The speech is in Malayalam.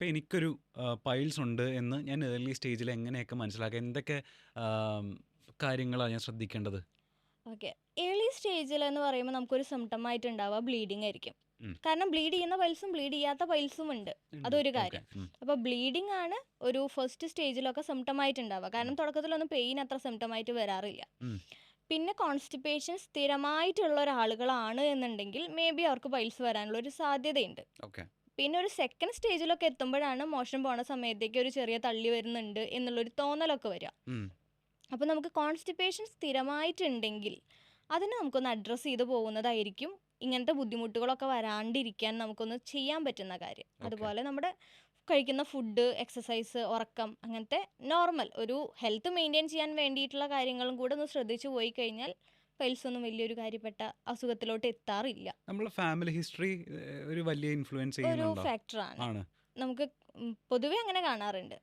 ഇപ്പം എനിക്കൊരു പൈൽസ് ഉണ്ട് എന്ന് ഞാൻ ഏർലി സ്റ്റേജിൽ എങ്ങനെയൊക്കെ മനസ്സിലാക്കുക എന്തൊക്കെ കാര്യങ്ങളാണ് ഞാൻ ശ്രദ്ധിക്കേണ്ടത്? ഓക്കെ. ഏർലി സ്റ്റേജിൽ എന്ന് പറയുമ്പോൾ നമുക്കൊരു സിംറ്റം ആയിട്ട് ഉണ്ടാവുക ബ്ലീഡിങ് ആയിരിക്കും കാരണം ബ്ലീഡ് ചെയ്യുന്ന പൈൽസും ബ്ലീഡ് ചെയ്യാത്ത പൈൽസും ഉണ്ട്. അതൊരു കാര്യം. അപ്പൊ ബ്ലീഡിങ് അപ്പോൾ ബ്ലീഡിംഗ് ആണ് ഒരു ഫസ്റ്റ് സ്റ്റേജിലൊക്കെ സിംറ്റം ആയിട്ട് ഉണ്ടാവുക കാരണം തുടക്കത്തിലൊന്നും പെയിൻ അത്ര സിംറ്റം ആയിട്ട് വരാറില്ല. പിന്നെ കോൺസ്റ്റിപ്പേഷൻ സ്ഥിരമായിട്ടുള്ള ഒരാളുകളാണ് എന്നുണ്ടെങ്കിൽ മേ ബി അവർക്ക് പൈൽസ് വരാനുള്ള ഒരു സാധ്യതയുണ്ട്. പിന്നെ ഒരു സെക്കൻഡ് സ്റ്റേജിലൊക്കെ എത്തുമ്പോഴാണ് മോഷൻ പോണ സമയത്തേക്ക് ഒരു ചെറിയ തള്ളി വരുന്നുണ്ട് എന്നുള്ളൊരു തോന്നലൊക്കെ വരിക അപ്പൊ അപ്പോൾ നമുക്ക് കോൺസ്റ്റിപ്പേഷൻ സ്ഥിരമായിട്ടുണ്ടെങ്കിൽ അതിനെ നമുക്കൊന്ന് അഡ്രസ്സ് ചെയ്ത് പോകുന്നതായിരിക്കും. ഇങ്ങനത്തെ ബുദ്ധിമുട്ടുകളൊക്കെ വരാണ്ടിരിക്കാൻ നമുക്കൊന്ന് ചെയ്യാൻ പറ്റുന്ന കാര്യം. അതുപോലെ നമ്മുടെ കഴിക്കുന്ന ഫുഡ് എക്സസൈസ് ഉറക്കം അങ്ങനത്തെ നോർമൽ ഒരു ഹെൽത്ത് മെയിന്റെയിൻ ചെയ്യാൻ വേണ്ടിയിട്ടുള്ള കാര്യങ്ങളും കൂടെ ഒന്ന് ശ്രദ്ധിച്ചു പോയി കഴിഞ്ഞാൽ പൈൽസ് ഒന്നും വലിയൊരു കാര്യപ്പെട്ട അസുഖത്തിലോട്ട് എത്താറില്ല. നമ്മളെ ഫാമിലി ഹിസ്റ്ററി ഒരു വലിയ ഇൻഫ്ലുവൻസ് ഒരു ഫാക്ടറാണ് നമുക്ക് പൊതുവെ അങ്ങനെ കാണാറുണ്ട്.